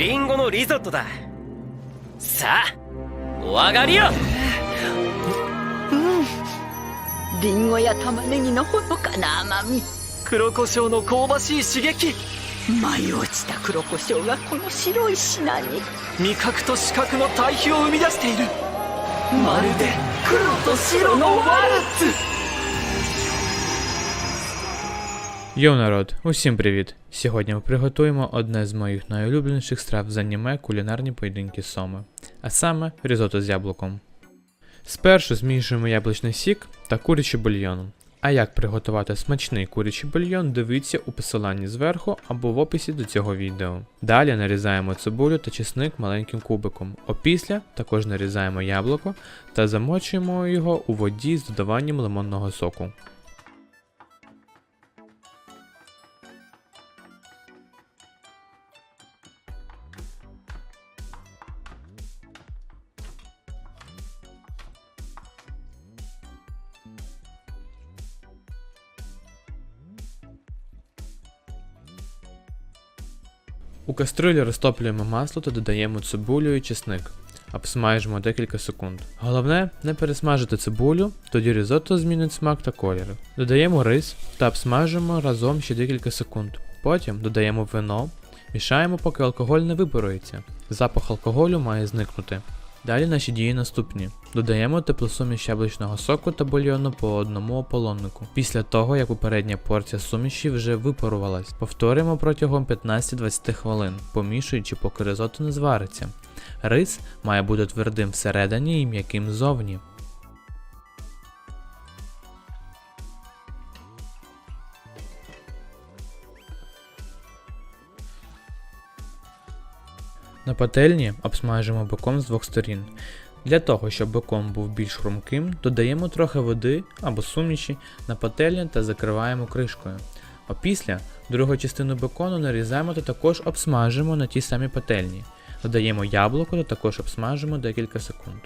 リンゴのリゾットだ。さあお上がりよ。リンゴや玉ねぎのほのかな甘み。黒胡椒の香ばしい刺激。舞い落ちた黒胡椒がこの白い品に。味覚と視覚の対比を生み出している。まるで黒と白のワルツ Йоу, народ, усім привіт! Сьогодні ми приготуємо одне з моїх найулюбленіших страв з аніме кулінарні поєдинки соми, а саме різото з яблуком. Спершу змішуємо яблучний сік та курячий бульйон. А як приготувати смачний курячий бульйон, дивіться у посиланні зверху або в описі до цього відео. Далі нарізаємо цибулю та чесник маленьким кубиком. Опісля також нарізаємо яблуко та замочуємо його у воді з додаванням лимонного соку. У кастрюлі розтоплюємо масло та додаємо цибулю і чесник. Обсмажимо декілька секунд. Головне не пересмажити цибулю, тоді різотто змінить смак та колір. Додаємо рис та обсмажимо разом ще декілька секунд. Потім додаємо вино, мішаємо, поки алкоголь не випарується. Запах алкоголю має зникнути. Далі наші дії наступні. Додаємо теплосуміш яблучного соку та бульйону по одному ополоннику. Після того, як попередня порція суміші вже випарувалась, повторюємо протягом 15-20 хвилин, помішуючи, поки ризотто не звариться. Рис має бути твердим всередині і м'яким ззовні. На пательні обсмажимо бекон з двох сторін. Для того, щоб бекон був більш хрумким, додаємо трохи води або суміші на пательню та закриваємо кришкою. Опісля другу частину бекону нарізаємо та також обсмажимо на тій самій пательні. Додаємо яблуко та також обсмажимо декілька секунд.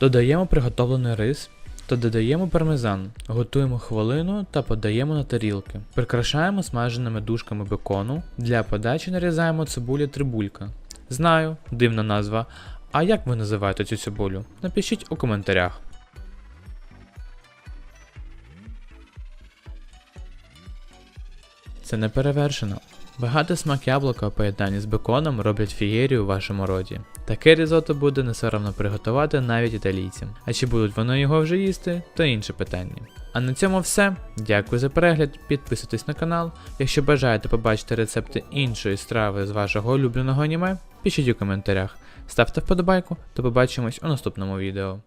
Додаємо приготовлений рис та додаємо пармезан, готуємо хвилину та подаємо на тарілки. Прикрашаємо смаженими дужками бекону. Для подачі нарізаємо цибулі трибулька. Знаю, дивна назва. А як ви називаєте цю цибулю? Напишіть у коментарях. Це не перевершено. Багатий смак яблука у поєднанні з беконом роблять фієрію у вашому роді. Таке різото буде несоромно приготувати навіть італійцям. А чи будуть вони його вже їсти, то інше питання. А на цьому все. Дякую за перегляд, підписуйтесь на канал. Якщо бажаєте побачити рецепти іншої страви з вашого улюбленого аніме, пишіть у коментарях. Ставте вподобайку, то побачимось у наступному відео.